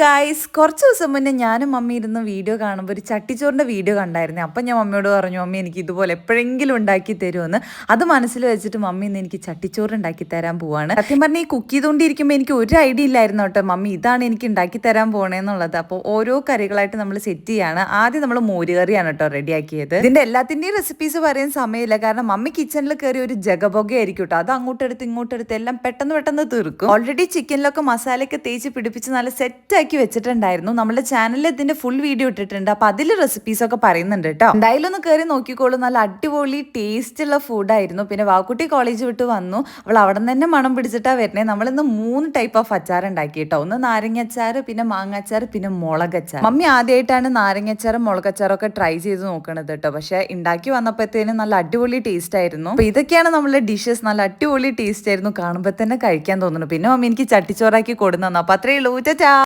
Guys കുറച്ച് ദിവസം മുന്നേ ഞാനും മമ്മി ഇരുന്ന് വീഡിയോ കാണുമ്പോൾ ഒരു ചട്ടിച്ചോറിന്റെ വീഡിയോ കണ്ടായിരുന്നു. അപ്പം ഞാൻ മമ്മിയോട് പറഞ്ഞു മമ്മി എനിക്ക് ഇതുപോലെ എപ്പോഴെങ്കിലും ഉണ്ടാക്കി തരുമെന്ന് അത് മനസ്സിൽ വെച്ചിട്ട് മമ്മി ഇന്ന് എനിക്ക് ചട്ടിച്ചോറ് ഉണ്ടാക്കി തരാൻ പോവാണ്. സത്യം പറഞ്ഞാൽ ഈ കുക്ക് ചെയ്തുകൊണ്ടിരിക്കുമ്പോൾ എനിക്ക് ഒരു ഐഡിയ ഇല്ലായിരുന്നു കേട്ടോ. മമ്മി ഇതാണ് എനിക്ക് ഉണ്ടാക്കി തരാൻ പോണേന്നുള്ളത് അപ്പോൾ ഓരോ കറികളായിട്ട് നമ്മൾ സെറ്റ് ചെയ്യാണ്. ആദ്യം നമ്മൾ മോരുകറിയാണ് കേട്ടോ റെഡിയാക്കിയത് ഇതിന്റെ എല്ലാത്തിന്റെയും റെസിപ്പീസ് പറയാൻ സമയമില്ല. കാരണം മമ്മി കിച്ചണിൽ കയറി ഒരു ജഗബൊഗയായിരിക്കും കേട്ടോ. അത് അങ്ങോട്ടെടുത്ത് ഇങ്ങോട്ടെടുത്ത് എല്ലാം പെട്ടെന്ന് പെട്ടെന്ന് തീർക്കും. ഓൾറെഡി ചിക്കനിലൊക്കെ മസാലയൊക്കെ തേച്ച് പിടിപ്പിച്ച് നല്ല സെറ്റാക്കി വെച്ചിട്ടുണ്ടായിരുന്നു. നമ്മുടെ ചാനലിൽ ഇതിന്റെ ഫുൾ വീഡിയോ ഇട്ടിട്ടുണ്ട്. അപ്പൊ അതിൽ റെസിപ്പീസ് ഒക്കെ പറയുന്നുണ്ട് കേട്ടോ എന്തായാലും ഒന്ന് കയറി നോക്കിക്കോളൂ. നല്ല അടിപൊളി ടേസ്റ്റ് ഉള്ള ഫുഡായിരുന്നു പിന്നെ വാക്കുട്ടി കോളേജ് വിട്ട് വന്നു. അവൾ അവിടെ തന്നെ മണം പിടിച്ചിട്ടാ വരണേ നമ്മൾ ഇന്ന് മൂന്ന് ടൈപ്പ് ഓഫ് അച്ചാർ ഉണ്ടാക്കി കേട്ടോ ഒന്ന് നാരങ്ങ അച്ചാർ പിന്നെ മാങ്ങ അച്ചാർ പിന്നെ മുളകച്ചാർ മമ്മി ആദ്യമായിട്ടാണ് നാരങ്ങ അച്ചാറും ഒക്കെ ട്രൈ ചെയ്ത് നോക്കണത് കേട്ടോ പക്ഷെ ഉണ്ടാക്കി വന്നപ്പോഴത്തേനും നല്ല അടിപൊളി ടേസ്റ്റ് ആയിരുന്നു. അപ്പൊ ഇതൊക്കെയാണ് നമ്മുടെ ഡിഷസ് നല്ല അടിപൊളി ടേസ്റ്റ് ആയിരുന്നു. കാണുമ്പോൾ തന്നെ കഴിക്കാൻ തോന്നുന്നു. പിന്നെ മമ്മി എനിക്ക് ചട്ടിച്ചോറാക്കി കൊടുന്നു അപ്പൊ അത്രേ ഉള്ളൂ. ചാ